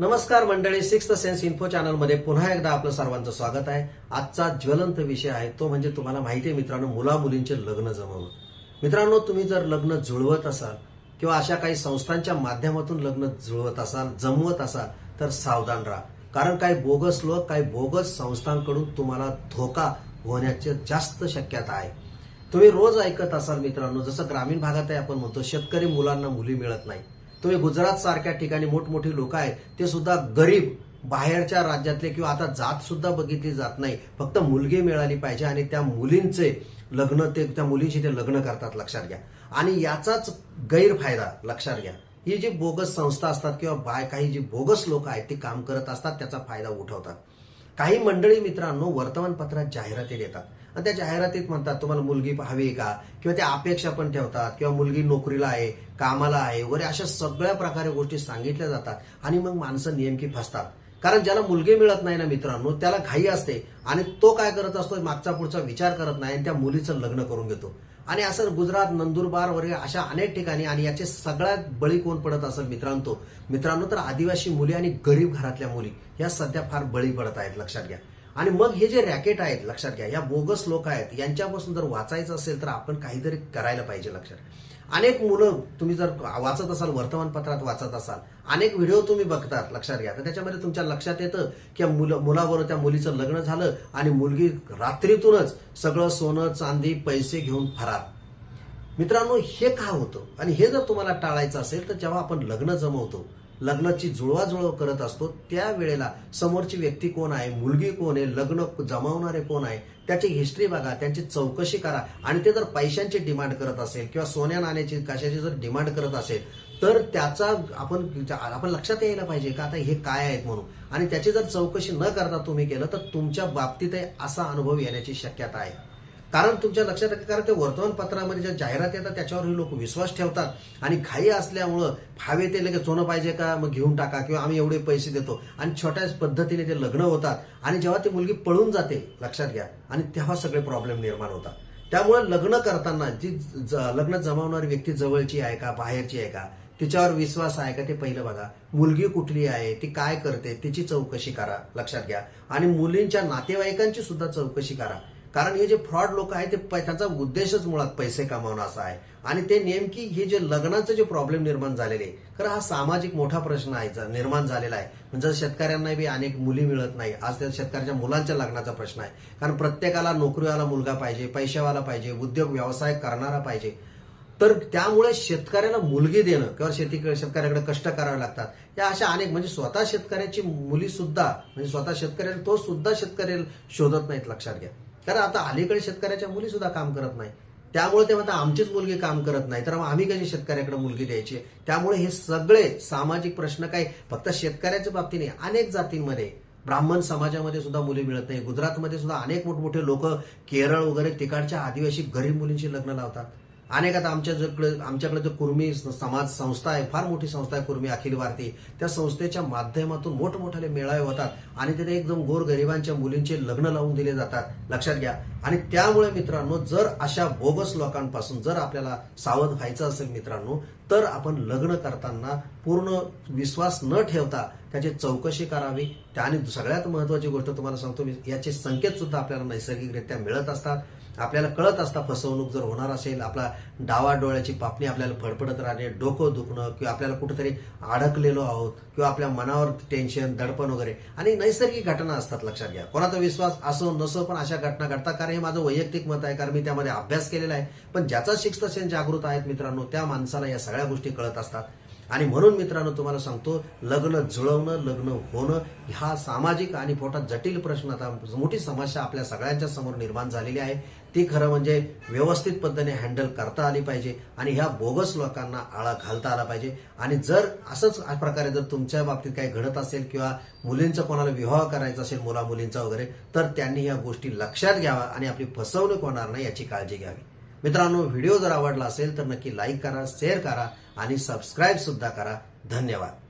नमस्कार मंडळी six sense info चॅनलमध्ये पुन्हा एकदा आपलं सर्वांचं स्वागत आहे. आजचा ज्वलंत विषय आहे तो म्हणजे तुम्हाला माहिती आहे मित्रांनो मुला मुलींचे लग्न जमवणं. मित्रांनो तुम्ही जर लग्न जुळवत असाल किंवा अशा काही संस्थांच्या माध्यमातून लग्न जुळवत असाल जमवत असाल तर सावधान राहा. कारण काही बोगस लोक काही बोगस संस्थांकडून तुम्हाला धोका होण्याची जास्त शक्यता आहे. तुम्ही रोज ऐकत असाल मित्रांनो जसं ग्रामीण भागात आहे आपण म्हणतो शेतकरी मुलांना मुली मिळत नाही. तुम्ही गुजरात सारख्या ठिकाणी मोठमोठी लोक आहेत ते सुद्धा गरीब बाहेरच्या राज्यातले किंवा आता जात सुद्धा बघितली जात नाही. फक्त मुलगी मिळाली पाहिजे आणि त्या मुलींचे लग्न ते त्या मुलींशी ते लग्न करतात लक्षात घ्या. आणि याचाच गैरफायदा लक्षात घ्या. ही जी बोगस संस्था असतात किंवा बाय काही जी बोगस लोक आहेत ती काम करत असतात त्याचा फायदा उठवतात. काही मंडळी मित्रांनो वर्तमानपत्रात जाहिराती देतात. आणि त्या जाहिरातीत म्हणतात तुम्हाला मुलगी हवी आहे का? किंवा त्या अपेक्षा पण ठेवतात किंवा मुलगी नोकरीला आहे कामाला आहे वगैरे अशा सगळ्या प्रकारे गोष्टी सांगितल्या जातात आणि मग माणसं नेमकी फसतात. कारण ज्याला मुलगी मिळत नाही ना मित्रांनो त्याला घाई असते आणि तो काय करत असतो मागचा पुढचा विचार करत नाही आणि त्या मुलीचं लग्न करून घेतो. आणि असं गुजरात नंदुरबार वगैरे अशा अनेक ठिकाणी आणि याचे सगळ्यात बळी कोण पडत असेल मित्रांनो मित्रांनो तर आदिवासी मुली आणि गरीब घरातल्या मुली या सध्या फार बळी पडत आहेत लक्षात घ्या. आणि मग हे जे रॅकेट आहेत लक्षात घ्या या बोगस लोक आहेत यांच्यापासून जर वाचायचं असेल तर आपण काहीतरी करायला पाहिजे लक्षात अनेक मुलं तुम्ही जर वाचत असाल वर्तमानपत्रात वाचत असाल अनेक व्हिडिओ तुम्ही बघतात लक्षात घ्या. तर त्याच्यामध्ये तुमच्या लक्षात येतं की मुलं मुलाबरोबर त्या मुलीचं लग्न झालं आणि मुलगी रात्रीतूनच सगळं सोनं चांदी पैसे घेऊन फरार. मित्रांनो हे का होतं? आणि हे जर तुम्हाला टाळायचं असेल तर जेव्हा आपण लग्न जमवतो लग्नाची जुळवाजुळव करत असतो त्या वेळेला समोरची व्यक्ती कोण आहे मुलगी कोण आहे लग्न जमावणारे कोण आहे त्याची हिस्ट्री बघा त्यांची चौकशी करा. आणि ते जर पैशांची डिमांड करत असेल किंवा सोन्या नाण्याची कशाची जर डिमांड करत असेल तर त्याचा आपण आपण लक्षात यायला पाहिजे का आता हे काय आहेत म्हणून. आणि त्याची जर चौकशी न करता तुम्ही केलं तर तुमच्या बाबतीतही असा अनुभव येण्याची शक्यता आहे. कारण तुमच्या लक्षात कारण ते वर्तमानपत्रामध्ये ज्या जाहिरात येतात त्याच्यावरही लोक विश्वास ठेवतात. आणि घाई असल्यामुळं हवे ते लगेच सोनं पाहिजे का मग घेऊन टाका किंवा आम्ही एवढे पैसे देतो. आणि छोट्या पद्धतीने ते लग्न होतात. आणि जेव्हा ती मुलगी पळून जाते लक्षात घ्या आणि तेव्हा सगळे प्रॉब्लेम निर्माण होतात. त्यामुळे लग्न करताना जी ज- लग्न जमावणारी व्यक्ती जवळची आहे का बाहेरची आहे का तिच्यावर विश्वास आहे का ते पहिलं बघा. मुलगी कुठली आहे ती काय करते तिची चौकशी करा लक्षात घ्या. आणि मुलींच्या नातेवाईकांची सुद्धा चौकशी करा. कारण हे जे फ्रॉड लोक आहेत ते त्यांचा उद्देशच मुळात पैसे कमावणं असा आहे. आणि ते नेमकी हे जे लग्नाचं जे प्रॉब्लेम निर्माण झालेले आहे, खरं हा सामाजिक मोठा प्रश्न आहे निर्माण झालेला आहे. म्हणजे शेतकऱ्यांना बी अनेक मुली मिळत नाही आज त्या शेतकऱ्याच्या मुलांच्या लग्नाचा प्रश्न आहे. कारण प्रत्येकाला नोकरीवाला मुलगा पाहिजे पैशावाला पाहिजे उद्योग व्यवसाय करणारा पाहिजे. तर त्यामुळे शेतकऱ्याला मुलगी देणं किंवा शेती शेतकऱ्याकडे कष्ट करावे लागतात. या अशा अनेक म्हणजे स्वतः शेतकऱ्याची मुली सुद्धा म्हणजे स्वतः शेतकऱ्याला तो सुद्धा शेतकऱ्याला शोधत नाहीत लक्षात घ्या. कारण आता अलीकडे शेतकऱ्याच्या मुली सुद्धा काम करत नाही. त्यामुळे ते म्हणतात आमचीच मुलगी काम करत नाही. तर मग आम्ही कशी शेतकऱ्याकडे मुलगी द्यायची? त्यामुळे हे सगळे सामाजिक प्रश्न काही फक्त शेतकऱ्याच्या बाबतीने अनेक जातींमध्ये. ब्राह्मण समाजामध्ये सुद्धा मुली मिळत नाही. गुजरातमध्ये सुद्धा अनेक मोठमोठे लोक केरळ वगैरे तिकडच्या आदिवासी गरीब मुलींची लग्न लावतात. अनेक आता आमच्याकडे आमच्याकडे जो कुर्मी समाज संस्था आहे फार मोठी संस्था आहे कुर्मी अखिल भारतीय त्या संस्थेच्या माध्यमातून मोठमोठाले मेळावे होतात आणि तिथे एकदम गोरगरिबांच्या मुलींचे लग्न लावून दिले जातात. लक्षात घ्या. आणि त्यामुळे मित्रांनो जर अशा बोगस लोकांपासून जर आपल्याला सावध व्हायचं असेल मित्रांनो तर आपण लग्न करताना पूर्ण विश्वास न ठेवता त्याची चौकशी करावी. त्या आणि सगळ्यात महत्वाची गोष्ट तुम्हाला सांगतो मी याचे संकेत सुद्धा आपल्याला नैसर्गिकरित्या मिळत असतात. आपल्याला कळत असता फसवणूक जर होणार असेल आपला डावा डोळ्याची पापणी आपल्याला फडफडत राहणे डोकं दुखणं किंवा आपल्याला कुठेतरी अडकलेलो आहोत किंवा आपल्या मनावर टेन्शन दडपण वगैरे आणि नैसर्गिक घटना असतात लक्षात घ्या. कोणाचा विश्वास असो नसो पण अशा घटना घडतात कारण हे माझं वैयक्तिक मत आहे कारण मी त्यामध्ये अभ्यास केलेला आहे. पण ज्याचा शिक्षण जागृत आहेत मित्रांनो त्या माणसाला या सगळ्या गोष्टी कळत असतात. आणि म्हणून मित्रांनो तुम्हाला सांगतो लग्न जुळवणं लग्न होणं हा सामाजिक आणि मोठा जटिल प्रश्न आता मोठी समस्या आपल्या सगळ्यांच्या समोर निर्माण झालेली आहे. ती खरं म्हणजे व्यवस्थित पद्धतीने हँडल करता आली पाहिजे आणि ह्या बोगस लोकांना आळा घालता आला पाहिजे. आणि जर असंच प्रकारे जर तुमच्या बाबतीत काही घडत असेल किंवा मुलींचा कोणाला विवाह करायचा असेल मुला मुलींचा वगैरे तर त्यांनी या गोष्टी लक्षात घ्यावा आणि आपली फसवणूक होणार नाही याची काळजी घ्यावी. मित्रांनो व्हिडिओ जर आवडला असेल तर नक्की लाईक करा शेअर करा आणि सबस्क्राईब सुद्धा करा. धन्यवाद.